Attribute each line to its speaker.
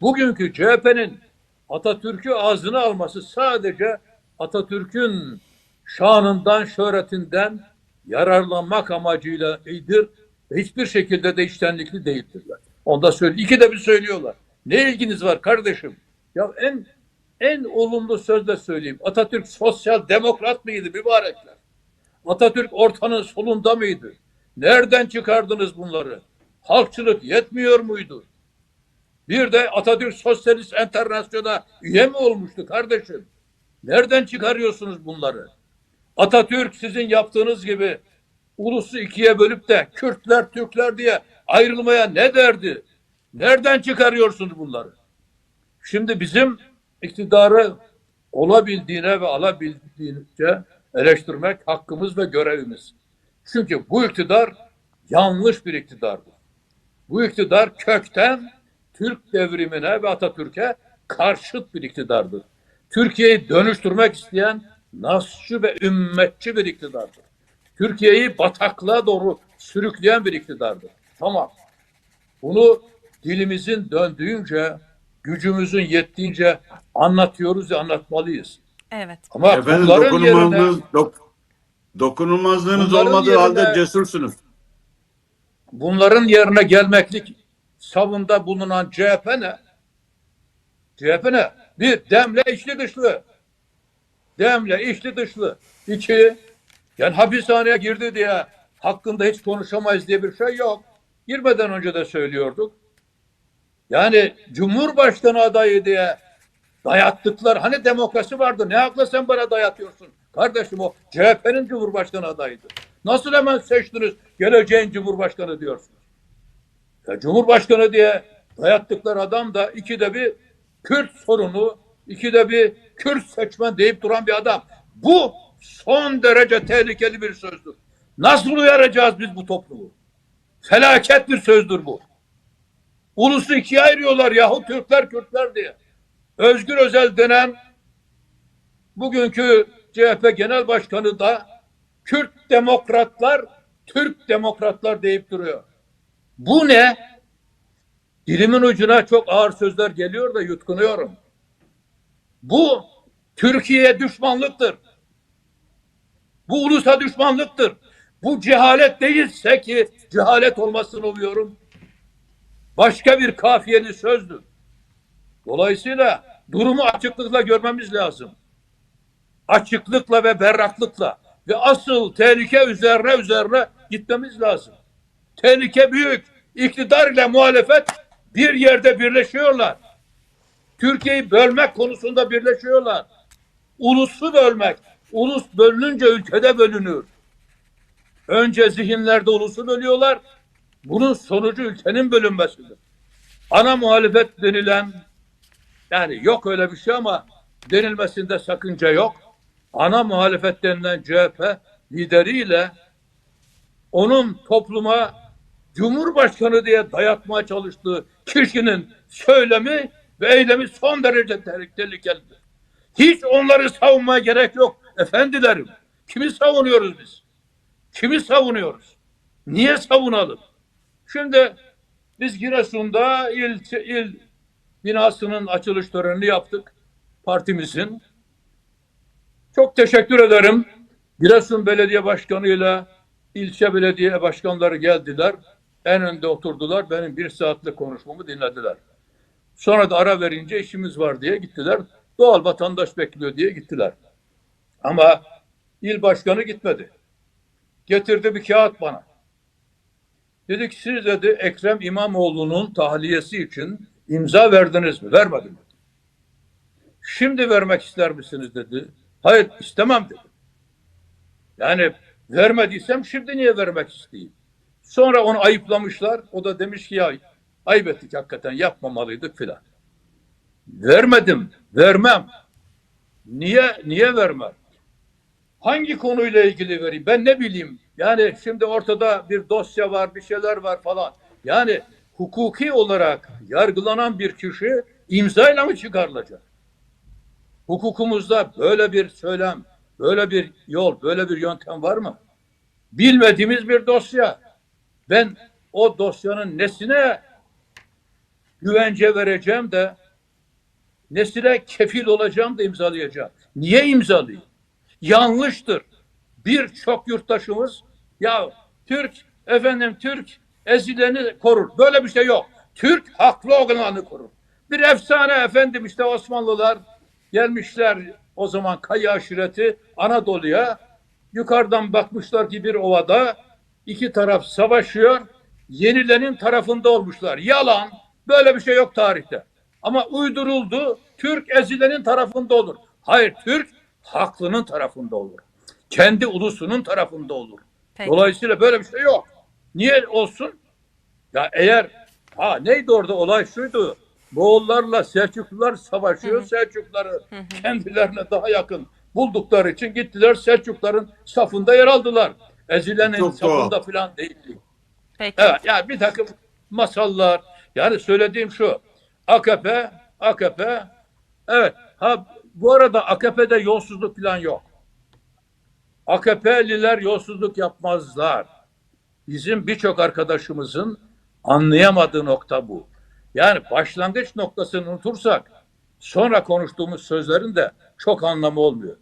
Speaker 1: Bugünkü CHP'nin Atatürk'ü ağzına alması sadece Atatürk'ün şanından, şöhretinden yararlanmak amacıyla iyidir. Hiçbir şekilde de içtenlikli değildirler. Onda söyle. İki de bir söylüyorlar. Ne ilginiz var kardeşim? Ya en en olumlu sözle söyleyeyim. Atatürk sosyal demokrat mıydı mübarekler? Atatürk ortanın solunda mıydı? Nereden çıkardınız bunları? Halkçılık yetmiyor muydu? Bir de Atatürk Sosyalist Enternasyon'a üye mi olmuştu kardeşim? Nereden çıkarıyorsunuz bunları? Atatürk sizin yaptığınız gibi ulusu ikiye bölüp de Kürtler, Türkler diye ayrılmaya ne derdi? Nereden çıkarıyorsunuz bunları? Şimdi bizim iktidarı olabildiğine ve alabildiğince eleştirmek hakkımız ve görevimiz. Çünkü bu iktidar yanlış bir iktidardır. Bu iktidar kökten Türk devrimine ve Atatürk'e karşıt bir iktidardır. Türkiye'yi dönüştürmek isteyen nasçı ve ümmetçi bir iktidardır. Türkiye'yi bataklığa doğru sürükleyen bir iktidardır. Tamam. Bunu dilimizin döndüğünce, gücümüzün yettiğince anlatıyoruz ve anlatmalıyız.
Speaker 2: Evet.
Speaker 1: Ama
Speaker 3: Efendim
Speaker 1: bunların yerine,
Speaker 3: dokunulmazlığınız, dok- dokunulmazlığınız olmadığı halde
Speaker 1: yerine-
Speaker 3: cesursunuz.
Speaker 1: bunların yerine gelmeklik savunda bulunan CHP ne? CHP ne? Bir, demle içli dışlı. Demle içli dışlı. İki, yani hapishaneye girdi diye hakkında hiç konuşamayız diye bir şey yok. Girmeden önce de söylüyorduk. Yani Cumhurbaşkanı adayı diye dayattıklar. Hani demokrasi vardı. Ne hakla sen bana dayatıyorsun? Kardeşim o CHP'nin Cumhurbaşkanı adayıydı. Nasıl hemen seçtiniz geleceğin Cumhurbaşkanı diyorsunuz? Ya Cumhurbaşkanı diye dayattıkları adam da ikide bir Kürt sorunu, ikide bir Kürt seçmen deyip duran bir adam. Bu son derece tehlikeli bir sözdür. Nasıl uyaracağız biz bu toplumu? Felaket bir sözdür bu. Ulusu ikiye ayırıyorlar yahu Türkler Kürtler diye. Özgür Özel denen bugünkü CHP Genel Başkanı da Kürt demokratlar, Türk demokratlar deyip duruyor. Bu ne? Dilimin ucuna çok ağır sözler geliyor da yutkunuyorum. Bu Türkiye'ye düşmanlıktır. Bu ulusa düşmanlıktır. Bu cehalet değilse ki cehalet olmasını umuyorum. Başka bir kafiyeli sözdür. Dolayısıyla durumu açıklıkla görmemiz lazım. Açıklıkla ve berraklıkla ve asıl tehlike üzerine üzerine gitmemiz lazım. Tehlike büyük. İktidar ile muhalefet bir yerde birleşiyorlar. Türkiye'yi bölmek konusunda birleşiyorlar. Ulusu bölmek. Ulus bölününce ülkede bölünür. Önce zihinlerde ulusu bölüyorlar. Bunun sonucu ülkenin bölünmesidir. Ana muhalefet denilen yani yok öyle bir şey ama denilmesinde sakınca yok. Ana muhalefet denilen CHP lideriyle onun topluma Cumhurbaşkanı diye dayatmaya çalıştığı kişinin söylemi ve eylemi son derece tehlikelidir. Hiç onları savunmaya gerek yok efendilerim. Kimi savunuyoruz biz? Kimi savunuyoruz? Niye savunalım? Şimdi biz Giresun'da il, il binasının açılış törenini yaptık. Partimizin. Çok teşekkür ederim. Giresun Belediye Başkanı ile ilçe belediye başkanları geldiler. En önde oturdular. Benim bir saatlik konuşmamı dinlediler. Sonra da ara verince işimiz var diye gittiler. Doğal vatandaş bekliyor diye gittiler. Ama il başkanı gitmedi. Getirdi bir kağıt bana. Dedik siz dedi Ekrem İmamoğlu'nun tahliyesi için imza verdiniz mi? Vermedim. Şimdi vermek ister misiniz dedi. Hayır istemem dedi. Yani vermediysem şimdi niye vermek isteyeyim? Sonra onu ayıplamışlar. O da demiş ki ya ayıp ettik hakikaten yapmamalıydık filan. Vermedim, vermem. Niye niye vermem? Hangi konuyla ilgili vereyim? Ben ne bileyim. Yani şimdi ortada bir dosya var, bir şeyler var falan. Yani hukuki olarak yargılanan bir kişi imzayla mı çıkarılacak? Hukukumuzda böyle bir söylem, böyle bir yol, böyle bir yöntem var mı? Bilmediğimiz bir dosya. Ben o dosyanın nesine güvence vereceğim de nesile kefil olacağım da imzalayacağım. Niye imzalayayım? Yanlıştır. Birçok yurttaşımız ya Türk efendim Türk ezileni korur. Böyle bir şey yok. Türk haklı olanı korur. Bir efsane efendim işte Osmanlılar gelmişler o zaman Kayı aşireti Anadolu'ya yukarıdan bakmışlar ki bir ovada iki taraf savaşıyor. Yenilenin tarafında olmuşlar. Yalan. Böyle bir şey yok tarihte. Ama uyduruldu. Türk ezilenin tarafında olur. Hayır Türk haklının tarafında olur. Kendi ulusunun tarafında olur.
Speaker 2: Peki.
Speaker 1: Dolayısıyla böyle bir şey yok. Niye olsun? Ya eğer ha neydi orada olay şuydu. Moğollarla Selçuklular savaşıyor. Selçukluları kendilerine daha yakın buldukları için gittiler Selçukların safında yer aldılar. Ezilenin safında falan değildi.
Speaker 2: Peki.
Speaker 1: Evet yani bir takım masallar yani söylediğim şu AKP AKP evet ha bu arada AKP'de yolsuzluk falan yok. AKP'liler yolsuzluk yapmazlar. Bizim birçok arkadaşımızın anlayamadığı nokta bu. Yani başlangıç noktasını unutursak sonra konuştuğumuz sözlerin de çok anlamı olmuyor.